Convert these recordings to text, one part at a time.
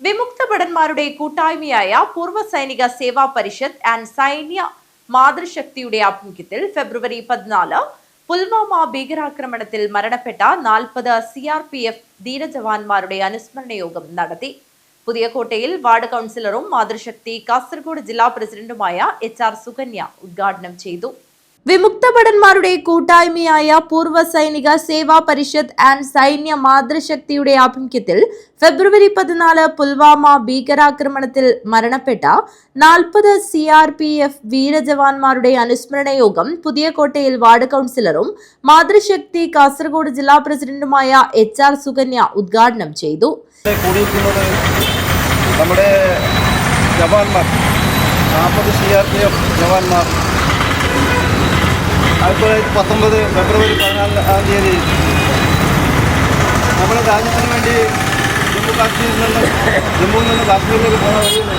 വിമുക്ത ഭടന്മാരുടെ കൂട്ടായ്മയായ പൂർവ സൈനിക സേവാ പരിഷത്ത് ആൻഡ് സൈന്യ മാതൃശക്തിയുടെ ആഭിമുഖ്യത്തിൽ ഫെബ്രുവരി പതിനാല് പുൽവാമ ഭീകരാക്രമണത്തിൽ മരണപ്പെട്ട നാൽപ്പത് സി ആർ പി എഫ് ധീരജവാന്മാരുടെ അനുസ്മരണ യോഗം നടത്തി പുതിയകോട്ടയിൽ വാർഡ് കൗൺസിലറും മാതൃശക്തി കാസർഗോഡ് ജില്ലാ പ്രസിഡന്റുമായ എച്ച് ആർ സുകന്യ ഉദ്ഘാടനം ചെയ്തു. വിമുക്ത ഭടന്മാരുടെ കൂട്ടായ്മയായ പൂർവ സൈനിക സേവാ പരിഷത്ത് ആൻഡ് സൈന്യ മാതൃശക്തിയുടെ ആഭിമുഖ്യത്തിൽ ഫെബ്രുവരി പതിനാല് പുൽവാമ ഭീകരാക്രമണത്തിൽ മരണപ്പെട്ട നാൽപ്പത് സി ആർ പി എഫ് വീരജവാന്മാരുടെ അനുസ്മരണ യോഗം പുതിയകോട്ടയിൽ വാർഡ് കൗൺസിലറും മാതൃശക്തി കാസർഗോഡ് ജില്ലാ പ്രസിഡന്റുമായ എച്ച് ആർ സുകന്യ ഉദ്ഘാടനം ചെയ്തു. നമ്മുടെ ജവാന്മാർ നാൽപ്പത് സി ആർ പി എഫ് ജവാന്മാർ ആയിരത്തി തൊള്ളായിരത്തി പത്തൊമ്പത് ഫെബ്രുവരി പതിനാലാം തീയതി നമ്മുടെ രാജ്യത്തിന് വേണ്ടി ജമ്മു കാശ്മീരിൽ നിന്ന് ജമ്മുവിൽ നിന്ന് കാശ്മീരിലേക്ക് പോകുന്ന വഴിയിൽ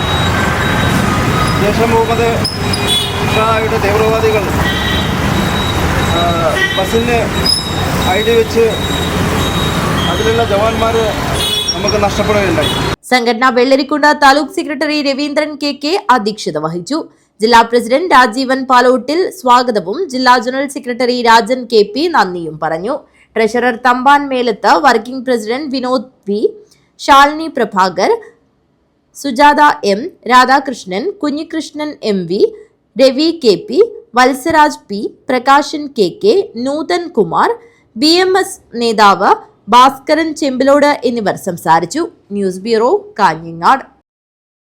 ജയ്ഷെ മുഹമ്മദ് ഷായുടെ തീവ്രവാദികൾ ബസ്സിന് ഐ ഡി വെച്ച് അതിലുള്ള ജവാന്മാർ നമുക്ക് നഷ്ടപ്പെടുകയുണ്ടായി. സംഘടന Vellarikundu taluk secretary Raveendran K K അധ്യക്ഷത വഹിച്ചു. ജില്ലാ പ്രസിഡന്റ് രാജീവൻ പാലോട്ടിൽ സ്വാഗതവും ജില്ലാ general secretary Rajan K P നന്ദിയും പറഞ്ഞു. Treasurer Thampan Melath working president Vinod V Shalini Prabhakar Sujatha M Radhakrishnan Kunhikrishnan M V Ravi K P Valsaraj P Prakashan K K Nuthan Kumar B M S നേതാവ് ഭാസ്കരൻ ചെമ്പിലോട് എന്നിവർ സംസാരിച്ചു. News bureau Kanhangad.